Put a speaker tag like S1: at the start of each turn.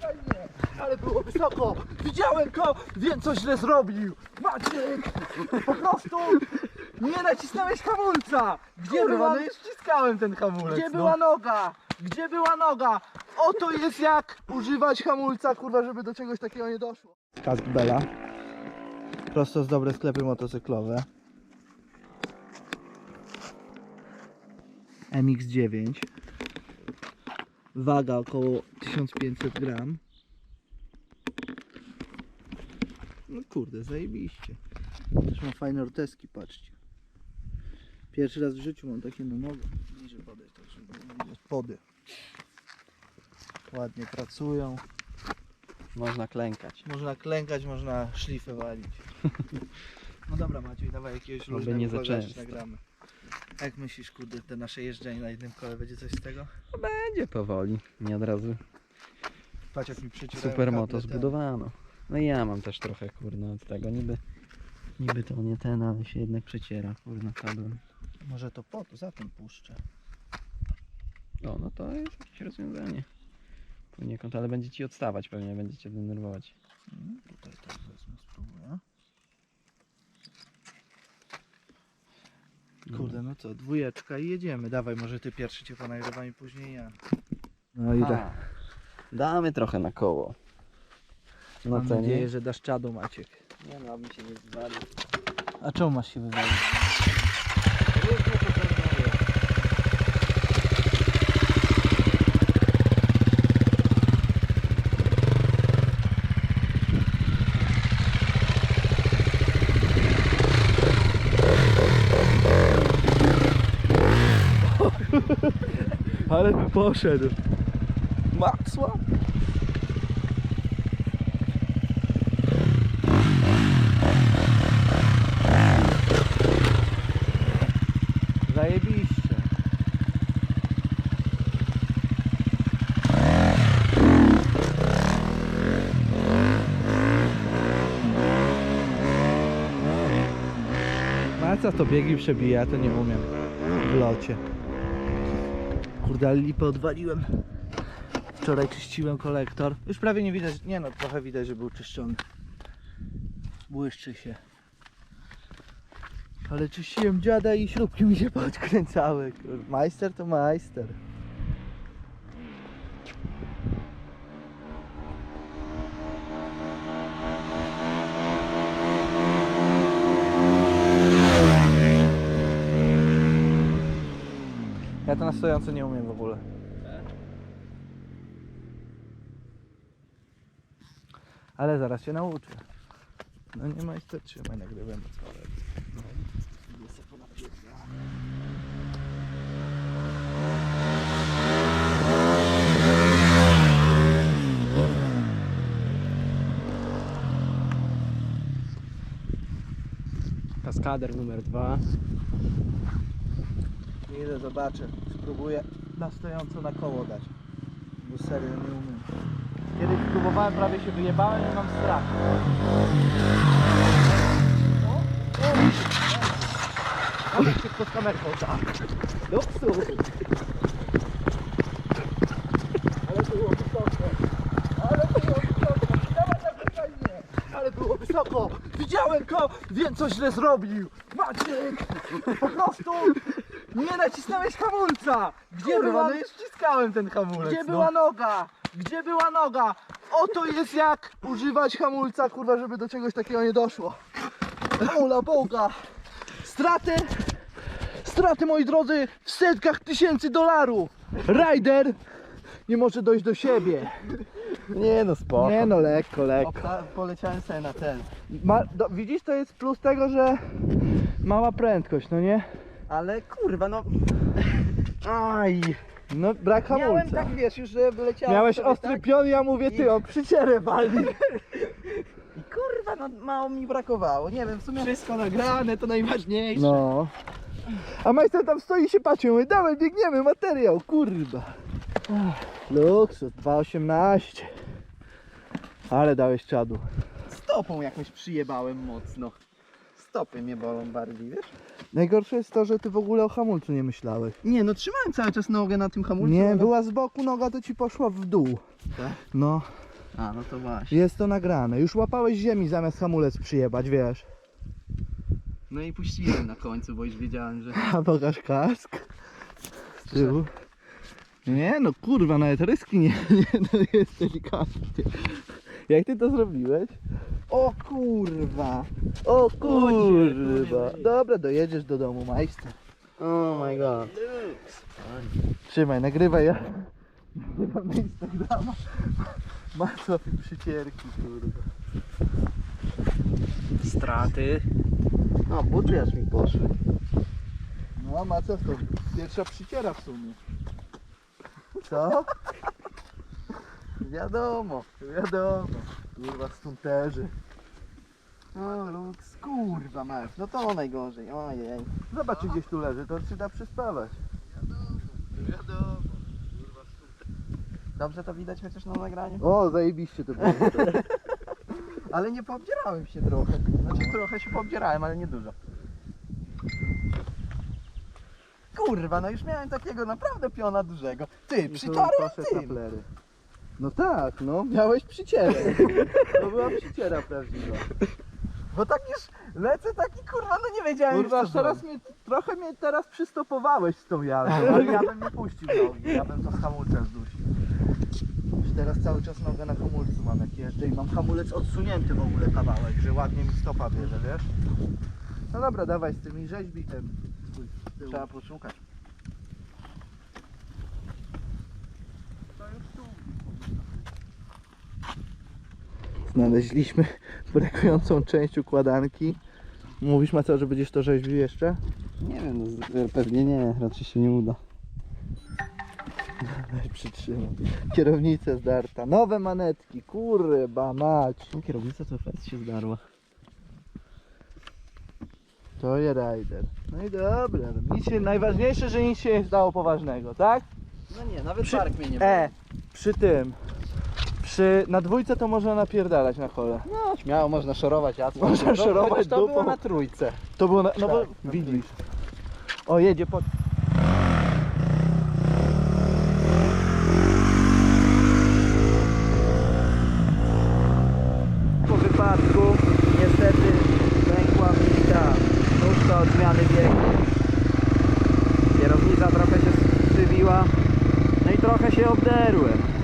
S1: Fajnie, ale było wysoko. Widziałem go, wiem co źle zrobił. Maciek, po prostu nie nacisnąłeś hamulca. Gdzie
S2: Kurwa,
S1: była,
S2: no i ściskałem ten hamulec.
S1: gdzie
S2: no.
S1: była noga? Gdzie była noga? Oto jest jak używać hamulca, kurwa, żeby do czegoś takiego nie doszło. Kask Bella. Prosto z dobre sklepy motocyklowe. MX-9. Waga około 1500 gram. No kurde, zajebiście. Też mam fajne orteski, patrzcie. Pierwszy raz w życiu mam takie na nogę. Niżej podejść, tak żeby Pody. Ładnie pracują.
S2: Można klękać.
S1: Można klękać, można szlifę walić. No dobra Maciej, dawaj jakiegoś luźnego
S2: nie za
S1: nagramy. Jak myślisz, kurde, te nasze jeżdżenie na jednym kole, będzie coś z tego?
S2: Będzie powoli. Nie od razu
S1: Patrz jak mi przycierają
S2: super
S1: kable
S2: moto
S1: te.
S2: zbudowano. No i ja mam też trochę kurna od tego. Niby, niby to nie ten, ale się jednak przeciera kurna kablem.
S1: Może to po to, za tym puszczę.
S2: O, no to jest jakieś rozwiązanie. Poniekąd, ale będzie ci odstawać pewnie, będzie cię denerwować.
S1: Mm, Tutaj tak wezmę, spróbuję. Kurde, no co, dwójeczka i jedziemy. Dawaj, może ty pierwszy cię ponagrywam i później ja. No
S2: A, Damy trochę na koło. No
S1: Mam nadzieję,
S2: nie?
S1: że dasz czadu Maciek.
S2: Nie no, aby się nie zwalił.
S1: A czemu masz się wywalić? Ale by poszedł. Maxła? Zajebiście. Maca to biegi przebija, to nie umiem w locie. Kurde, ale lipę odwaliłem. Wczoraj czyściłem kolektor. Już prawie nie widać, nie no, trochę widać, że był czyszczony. Błyszczy się. Ale czyściłem dziada i śrubki mi się podkręcały. Majster to majster. Ja to na stojąco nie umiem w ogóle. Ale zaraz się nauczę. No nie trzymaj. No. Idę se ponapierdzam.
S2: Kaskader numer dwa.
S1: Idę, zobaczę. Spróbuję na stojąco na koło dać. Bo serio nie umiem. Kiedyś próbowałem, prawie się wyjebałem i mam strach. Ale szybko z kamerką, tak. Do psu. Ale było wysoko. Ale było wysoko. Dawaj na spokojnie. Ale było wysoko. Widziałem go. Wiem co źle zrobił. Maciek. Po prostu nie nacisnąłeś hamulca. Gdzie
S2: Kurwa,
S1: była,
S2: no i ściskałem ten hamulec.
S1: gdzie
S2: no.
S1: była noga? Gdzie była noga? Oto jest jak używać hamulca, kurwa, żeby do czegoś takiego nie doszło. Ola Boga. Straty, straty moi drodzy w setkach tysięcy dolarów. Rider nie może dojść do siebie.
S2: Nie no, spoko.
S1: Nie no, lekko, lekko.
S2: Obta- poleciałem sobie na ten.
S1: Ma, do, widzisz, to jest plus tego, że mała prędkość, no nie?
S2: Ale kurwa, no... Aj!
S1: No brak hamulca.
S2: Miałem tak, wiesz, już że leciałem
S1: Miałeś
S2: sobie,
S1: ostry
S2: tak?
S1: pion, ja mówię, ty, on przycierę wali.
S2: I kurwa, no mało mi brakowało. Nie wiem, w sumie... Wszystko nagrane, to najważniejsze.
S1: No. A majster tam stoi i się patrzy, mówi, dawaj, biegniemy, materiał, kurwa. Ach, Luksus, 2,18. Ale dałeś czadu.
S2: Stopą jakąś przyjebałem mocno. Stopy mnie bolą bardziej, wiesz?
S1: Najgorsze jest to, że ty w ogóle o hamulcu nie myślałeś.
S2: Nie, no trzymałem cały czas nogę na tym hamulcu.
S1: Nie,
S2: ale-
S1: była z boku noga, to ci poszła w dół.
S2: Tak?
S1: No,
S2: A, no to właśnie.
S1: Jest to nagrane. Już łapałeś ziemi zamiast hamulec przyjebać, wiesz.
S2: No i puściłem na końcu, bo już wiedziałem, że...
S1: A pokaż kask. Z tyłu. Nie no kurwa, nawet ryski nie, nie to jest delikatnie. Jak ty to zrobiłeś?
S2: O kurwa!
S1: O
S2: kurwa.
S1: Dobra, dojedziesz do domu, majster.
S2: Oh my god.
S1: Trzymaj, nagrywaj ja. Nagrywam na Instagrama. Ma co przycierki, kurwa.
S2: Straty. No, buty aż mi poszły.
S1: No, ma co to? Pierwsza przyciera w sumie. Co?
S2: Wiadomo.
S1: Wiadomo. Kurwa, stunterzy.
S2: O, Lux, kurwa mać. No to najgorzej, ojej.
S1: Zobacz, czy gdzieś tu leży, to się da przyspawać. Wiadomo.
S2: Dobrze to widać chociaż na nagraniu?
S1: O, zajebiście to było.
S2: Ale nie poobdzierałem się trochę. Znaczy trochę się poobdzierałem, ale nie dużo. Kurwa, no już miałem takiego naprawdę piona dużego. Ty, przyciarę
S1: Poszedł
S2: tym.
S1: taplery. No tak, no, miałeś przycierę. To była przyciera prawdziwa.
S2: Bo tak już lecę taki kurwa, no nie wiedziałem
S1: Kurwa,
S2: już co
S1: teraz mnie, trochę mnie teraz przystopowałeś z tą jazdą.
S2: Ale ja bym nie puścił nogi, ja bym to z hamulcem zdusił.
S1: Już teraz cały czas nogę na hamulcu mam jak jeżdżę i mam hamulec odsunięty w ogóle kawałek, że ładnie mi stopa bierze, wiesz? No dobra, dawaj z tymi rzeźbi ten z tyłu.
S2: Trzeba poszukać.
S1: Znaleźliśmy brakującą część układanki. Mówisz Maco, że będziesz to rzeźbił jeszcze?
S3: Nie wiem, no, z- pewnie nie, raczej się nie uda.
S1: Daj przytrzymam. Kierownica zdarta. Nowe manetki, kurwa mać.
S3: No, kierownica to fest się zdarła.
S1: To jest rider. No i dobra, no nic się, najważniejsze, że nic się nie stało poważnego, tak?
S2: No nie, nawet
S1: Przy-
S2: bark mnie nie
S1: E, przy tym. Czy na dwójce to można napierdalać na kole.
S2: No, śmiało, można szorować jacą.
S1: Można no, szorować
S2: To było na trójce.
S1: To było na, no bo
S2: Tak,
S1: widzisz. O, jedzie po...
S2: Po wypadku niestety pękła mi ta nóżka od zmiany biegu. Kierownica trochę się skrzywiła. No i trochę się obderłem.